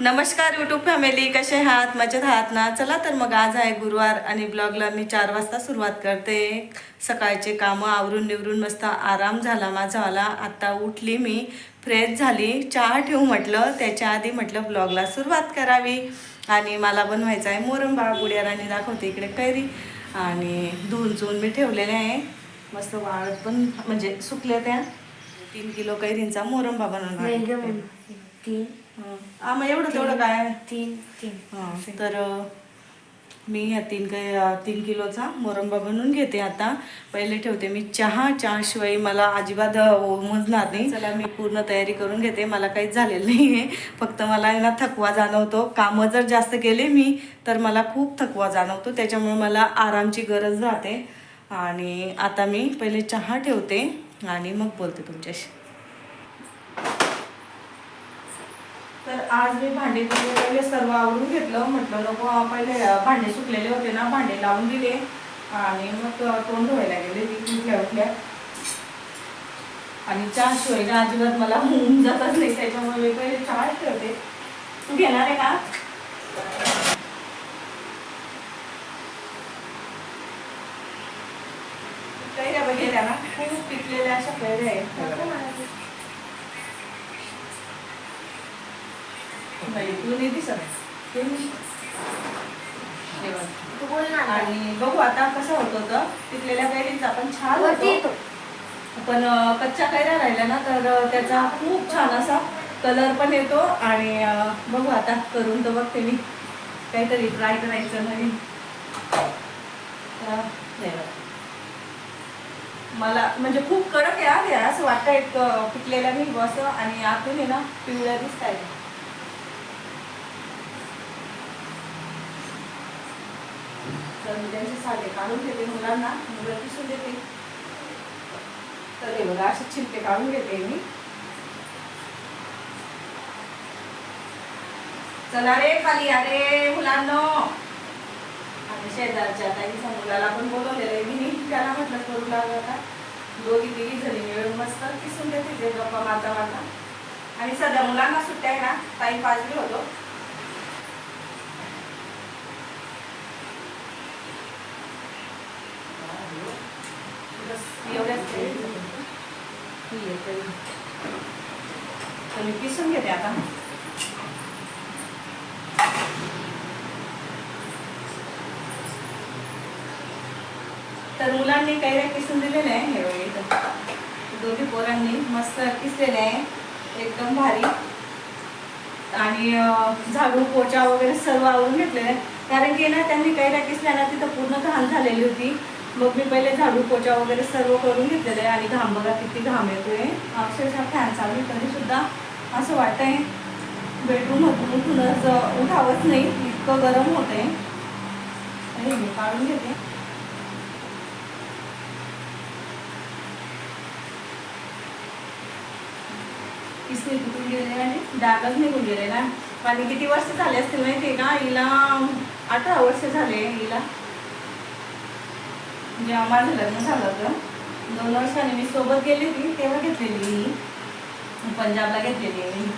नमस्कार YouTube family कसे आहात? मजेत आहात ना? चला तर मग आज आहे गुरुवार आणि ब्लॉगला मी चार वाजता सुरुवात करते. सकाळचे कामं आवरून निवरून मस्त आराम झाला माझा आला आत्ता उठली मी फ्रेश झाली. चहा ठेवू म्हटलं. त्याच्या आधी म्हटलं ब्लॉगला सुरुवात करावी. आणि मला बनवायचं आहे मोरंबा गुड्यारांनी दाखवते इकडे कैरी. आणि धुवून चुवून मी ठेवलेले आहे. मस्त वाळत पण म्हणजे सुकल्या त्या. तीन किलो कैरींचा मोरंबा बनवणार हं. हा मग एवढं तेवढं काय? तीन तीन. हं, तर मी ह्या तीन काय तीन किलोचा मोरंबा बनवून घेते आता. पहिले ठेवते मी चहा चहाशिवाय मला अजिबात उमजणार नाही. चला मी पूर्ण तयारी करून घेते. मला काहीच झालेलं नाही आहे फक्त मला ना थकवा जाणवतो. कामं जर जास्त केले मी तर मला खूप थकवा जाणवतो. त्याच्यामुळे मला आरामची गरज राहते. आणि आता मी पहिले चहा ठेवते आणि मग बोलते तुमच्याशी. तर आज मी भांडे वगैरे सर्व आवरून घेतलं. म्हटलं नको पहिले भांडे सुकलेले होते ना भांडे लावून दिले. आणि मग तोंड धुवायला गेले. उठल्या उठल्या. आणि चहा शिवाय ना अजिबात मला होऊन जातच नाही. त्याच्यामुळे मी पहिले चहा ठेवते. तू घेणार आहे का? कैऱ्या बघितल्या ना. खूप पिकलेल्या अशा कैऱ्या आहेत. नाही, तू नाही दिसत आणि बघू आता कसं होत होतं. पिकलेल्या कैरींचा पण छान होतो. पण कच्च्या कैऱ्या राहिल्या ना तर त्याचा खूप छान असा कलर पण येतो. आणि बघू आता करून तर बघते मी. काहीतरी ट्राय करायचं नवीन. मला म्हणजे खूप कडक आहे. असं वाटतं एक पिकलेल्या मी बस आणि आतून आहे ना पिवळ्या दिसत आहे तर मी त्यांचे साधे काढून घेते मुलांना. मुलं दिसून देते. तर हे बघा असे चिमटे काढून घेते मी. चला रे खाली अरे मुलांनो. आणि शेजारच्या ताईच्या मुलाला पण बोलवलेलं आहे. मी त्याला म्हटलं करू लागलं का दोघी तिघी जणी मिळून मस्त किसून देते. गप्पा माता माता आणि सध्या मुलांना सुट्ट्या आहे ना ताई पाच होतो बस एवढ्याच तरी. तर मी किसून घेते आता तर मुलांनी कैऱ्या किसून दिलेल्या आहे हे वेळी इथं दोघी पोरांनी मस्त किसलेले आहे एकदम भारी आणि झाडू पोचा वगैरे सर्व आवरून घेतलेलं आहे कारण की ना त्यांनी कैऱ्या किसल्या ना तिथं पूर्ण घाण झालेली होती मग मी पहिले झाडू पोचा वगैरे सर्व करून घेतलेलं आहे आणि घाम बघा किती घाम येतोय. अक्षरशः फॅन चालू आहे तरी सुद्धा असं वाटतंय बेडरूम मधून उठूनच उठावंच नाही इतकं गरम होतंय. आणि मी काढून घेते. किसने तुटून गेले आणि डागच निघून गेलेला. आणि किती वर्ष झाले असतील माहिती आहे का? हिला अठरा वर्ष झाले हिला. म्हणजे जेव्हा माझं लग्न झालं होतं. दोन वर्षांनी मी सोबत गेली होती तेव्हा घेतलेली मी. पंजाबला घेतलेली आहे. मी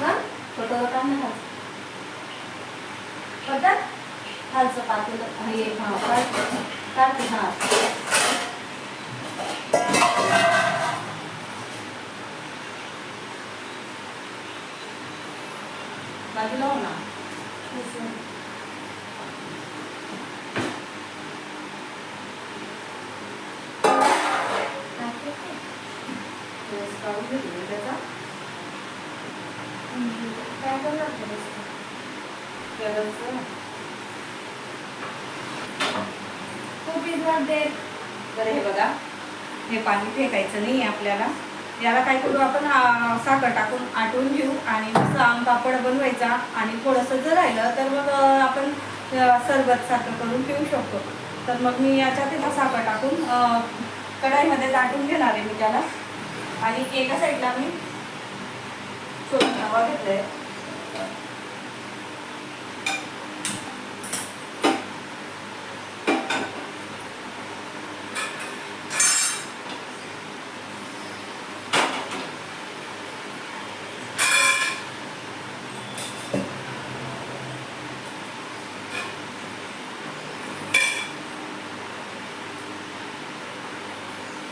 हा फोटो काढ ना खालचं. पद्धत खालचं पातेलं हे हा काढ काढते हा बाजूला हो ना काय करणार तुला? दे तर हे बघा. हे पाणी फेकायचं नाही आपल्याला. याला काय करू आपण साखर टाकून आटून घेऊ आणि मस्त आम पापड बनवायचा आणि थोडंसं जर राहिलं तर मग आपण सरबत साखर करून पिऊ शकतो. तर मग मी याच्यात आहे ना साखर टाकून कढाईमध्ये दाटून घेणार आहे मी त्याला. आणि एका साईडला मी छोटा तवा घेतलाय.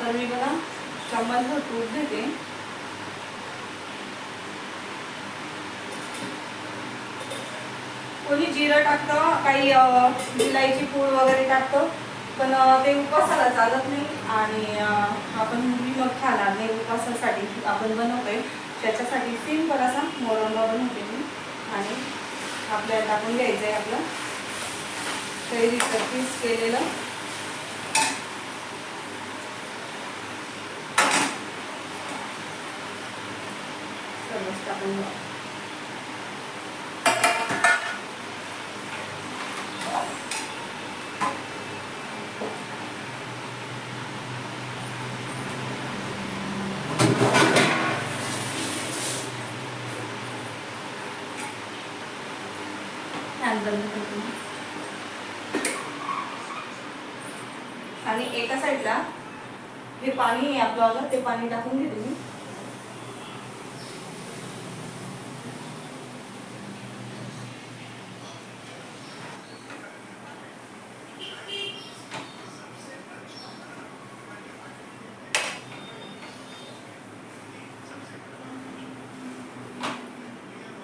तर मी बघा चम्मचभर तूप घेते कोणी जिरं टाकतं काही अं, इलायची पूड वगैरे टाकतं पण ते उपासाला चालत नाही आणि आपण मुली मग खाणार नाही उपासासाठी. आपण बनवतोय त्याच्यासाठी सिंपल असा मोरंबा बनवते मी आणि आपल्याला टाकून घ्यायचं आहे आपलं. कैरीचं पीस केलेलं. सर्वच टाकून घ्या. फॅन बंद करते मी. आणि एका साईडला हे पाणी आहे आपलं ते पाणी टाकून घेते मी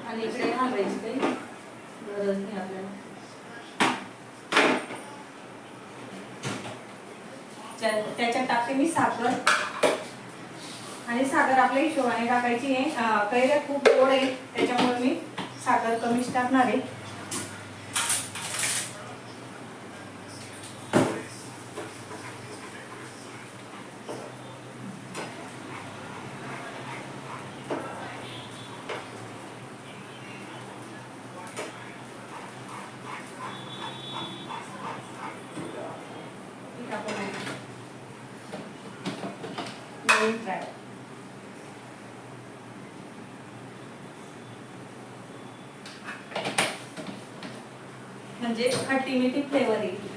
आणि इकडे घालायची काही गरज नाही आपल्याला त्या- त्याच्यात साखर. आणि साखर आपल्या हिशोबाने टाकायची आहे. कैऱ्या खूप गोड आहे त्याच्यामुळे मी साखर कमीच टाकणार आहे ती टाकून आहे. नवीन try. म्हणजे खट्टी मिठी फ्लेवर येईल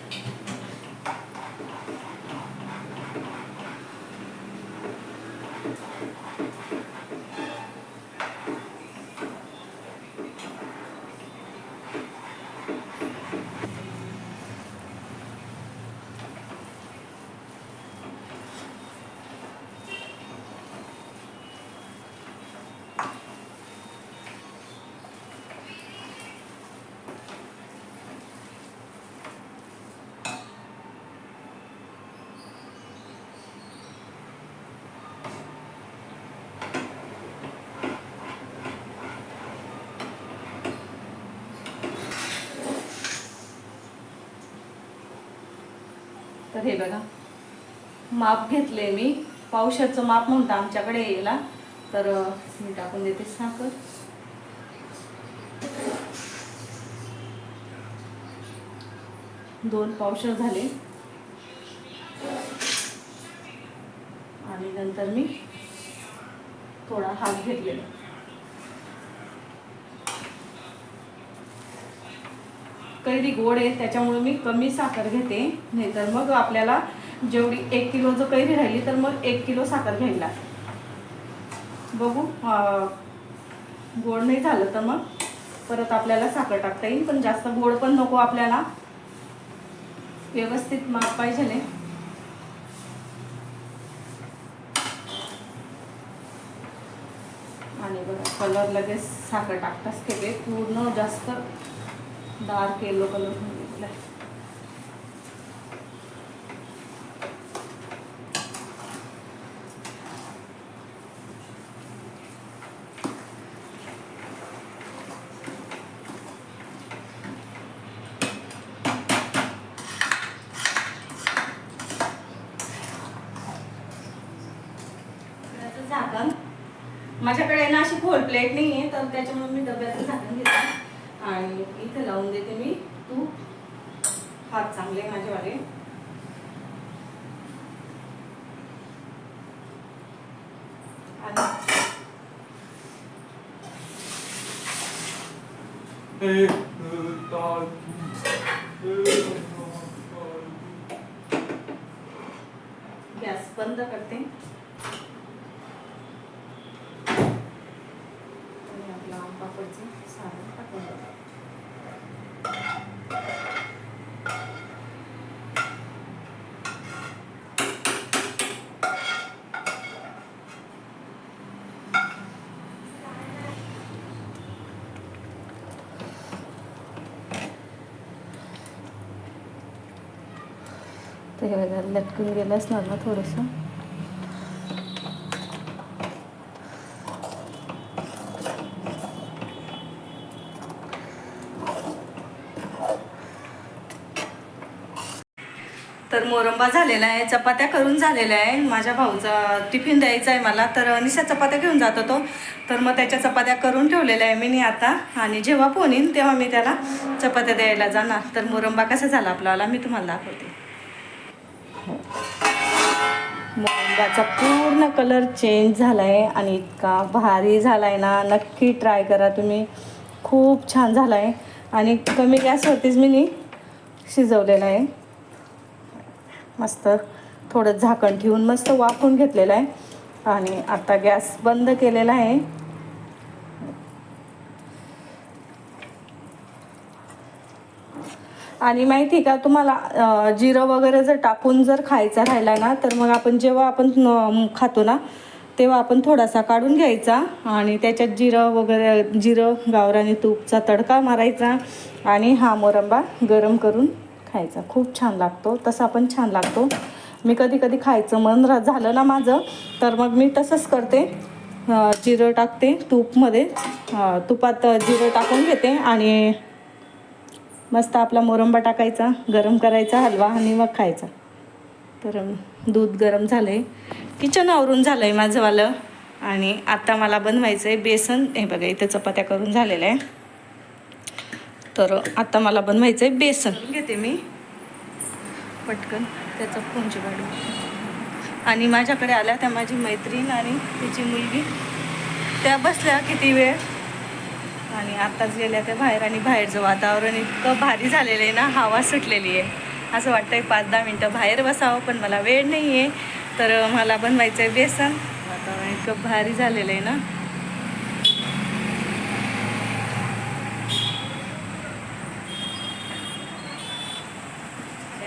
तर हे बघा. माप घेतले मी. पावशाचं माप म्हणतं आमच्याकडे यायला. तर मी टाकून देते साखर. दोन पावशर झाले. आणि नंतर मी थोडा हात घेतलेला. ऑलरेडी गोड आहे त्याच्यामुळे मी कमी साखर घेते. नाही तर मग आपल्याला जेवढी एक किलो जर कैरी राहिली तर मग एक किलो साखर घ्यायला लागते. बघू गोड नाही झालं तर मग परत आपल्याला साखर टाकता येईल पण जास्त गोड पण नको आपल्याला. व्यवस्थित माप पाहिजे आणि बघा कलर लगेच साखर टाकताच केले पूर्ण जास्त डार्क येलो कलर घेतला माझ्याकडे ना अशी खोल प्लेट नाही आहे तर त्याच्यामुळे हात चांगले माझेवाले. आणि गॅस बंद करते आणि आपलं आम पापडचं सारण टाकून देते. तर हे बघा लटकून गेलं असणार ना थोडंसं. तर मोरंबा झालेला आहे चपात्या करून झालेल्या आहे. माझ्या भाऊचा टिफिन द्यायचा आहे मला. तर निशा चपात्या घेऊन जात होतो. तर मग त्याच्या चपात्या करून ठेवलेल्या आहे मी आता. आणि जेव्हा फोन येईन तेव्हा मी त्याला चपात्या द्यायला जाणार. तर मोरंबा कसा झाला आपल्याला मी तुम्हाला दाखवते. मुगाचा पूर्ण कलर चेंज झाला आहे आणि इतका भारी झाला आहे ना. नक्की ट्राय करा तुम्ही. खूप छान झाला आहे आणि कमी गॅसवरतीच मी नी शिजवलेला आहे. मस्त थोडं झाकण ठेवून मस्त वाफून घेतलेलं आहे. आणि आता गॅस बंद केलेला आहे. आणि माहिती का तुम्हाला जिरं वगैरे जर टाकून जर खायचा राहिला ना तर मग आपण जेव्हा आपण खातो ना तेव्हा आपण थोडासा काढून घ्यायचा आणि त्याच्यात जिरं वगैरे जिरं गावराने तूपचा तडका मारायचा आणि हा मोरंबा गरम करून खायचा. खूप छान लागतो तसा पण छान लागतो. मी कधी कधी खायचं मन रा- झालं ना माझं तर मग मी तसंच करते. जिरं टाकते तूपमध्ये. तुपात जिरं टाकून घेते आणि मस्त आपला मोरंबा टाकायचा गरम करायचा हलवा आणि मग खायचा. तर दूध गरम झालं आहे किचन आवरून झालं आहे माझंवालं आणि आता मला बनवायचं आहे बेसन. हे बघा इथे चपात्या करून झालेल्या आहे तर आता मला बनवायचं आहे बेसन. घेते मी. पटकन. त्याचं फोनची काढू आणि माझ्याकडे आल्या त्या माझी मैत्रीण आणि तिची मुलगी. त्या बसल्या किती वेळ? आणि आत्ताच गेल्या त्या बाहेर आणि बाहेरचं वातावरण इतकं भारी झालेलं आहे ना हवा सुटलेली आहे. असं वाटतंय पाच दहा मिनटं बाहेर बसावं पण मला वेळ नाही आहे तर मला बनवायचं आहे बेसन. वातावरण इतकं भारी झालेलं आहे ना.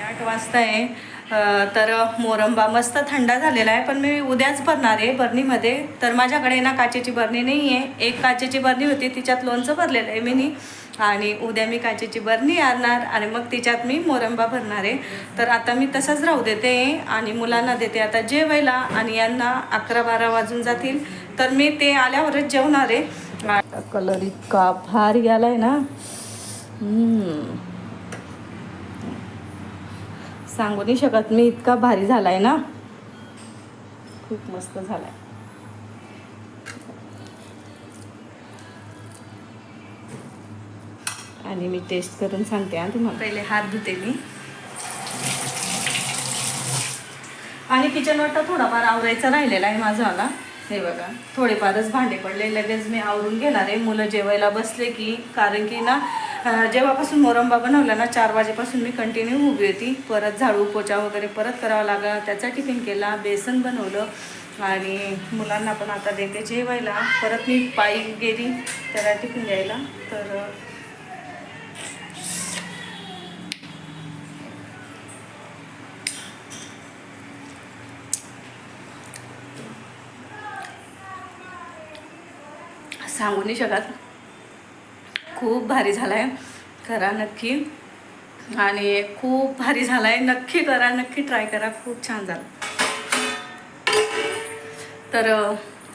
आठ वाजता आहे तर मोरंबा मस्त थंडा झालेला आहे पण मी उद्याच भरणार आहे बरणीमध्ये. तर माझ्याकडे ना काचेची बरणी नाही आहे एक काचेची बरणी होती तिच्यात लोणचं भरलेलं आहे मी नी. आणि उद्या मी काचेची बरणी आणणार आणि मग तिच्यात मी मोरंबा भरणार आहे. तर आता मी तसंच राहू देते आणि मुलांना देते आता जेवायला आणि यांना अकरा बारा वाजून जातील. तर मी ते आल्यावरच जेवणार आहे. कलर इतका भारी आला आहे ना सांगू नाही शकत. मी इतका भारी झालाय ना. खूप मस्त झालाय. आणि मी टेस्ट करून सांगते हा तुम्हाला. पहिले हात धुते मी. आणि किचन वाटतं थोडाफार आवरायचा राहिलेला आहे माझा आला हे बघा थोडेफारच भांडे पडले. लगेच मी आवरून घेणार आहे. मुलं जेवायला बसले की कारण की ना जेव्हापासून मोरंबा बनवला ना चार वाजेपासून मी कंटिन्यू उभी होती. परत झाडू पोचा वगैरे परत करावा लागला. त्याचा टिफिन केला बेसन बनवलं आणि मुलांना पण आता देते जेवायला. परत मी पायी गेली त्याला टिफिन द्यायला. तर सांगू नाही शकत. खूप भारी झाला आहे करा नक्की. आणि खूप भारी झाला आहे नक्की करा नक्की ट्राय करा. खूप छान झालं. तर अं,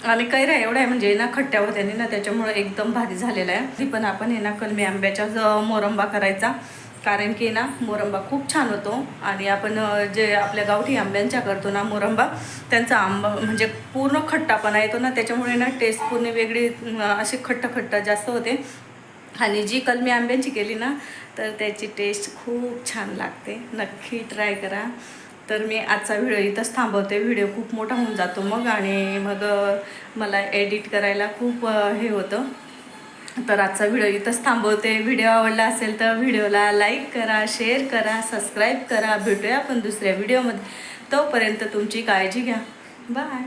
आणि कैऱ्या एवढ्या आहे म्हणजे ना खट्ट्या होत्याने ना त्याच्यामुळं एकदम भारी झालेला आहे. ती पण आपण हे ना कलमी आंब्याचा मोरंबा करायचा. कारण की ना मोरंबा खूप छान होतो. आणि आपण जे आपल्या गावठी आंब्यांच्या करतो ना मोरंबा त्यांचा आंबा म्हणजे पूर्ण खट्टापणा येतो ना त्याच्यामुळे ना टेस्ट पूर्ण वेगळी अशी खट्ट खट्ट जास्त होते. आणि जी कलमी आंब्यांची केली ना तर त्याची टेस्ट खूप छान लागते. नक्की ट्राय करा. तर मी आजचा व्हिडिओ इथंच थांबवते. व्हिडिओ खूप मोठा होऊन जातो मग आणि मग मला एडिट करायला खूप हे होतं. तर आजचा व्हिडिओ इथंच थांबवते. व्हिडिओ आवडला असेल तर व्हिडिओला लाईक करा शेअर करा सबस्क्राईब करा. भेटूया आपण दुसऱ्या व्हिडिओमध्ये तोपर्यंत तुमची काळजी घ्या. बाय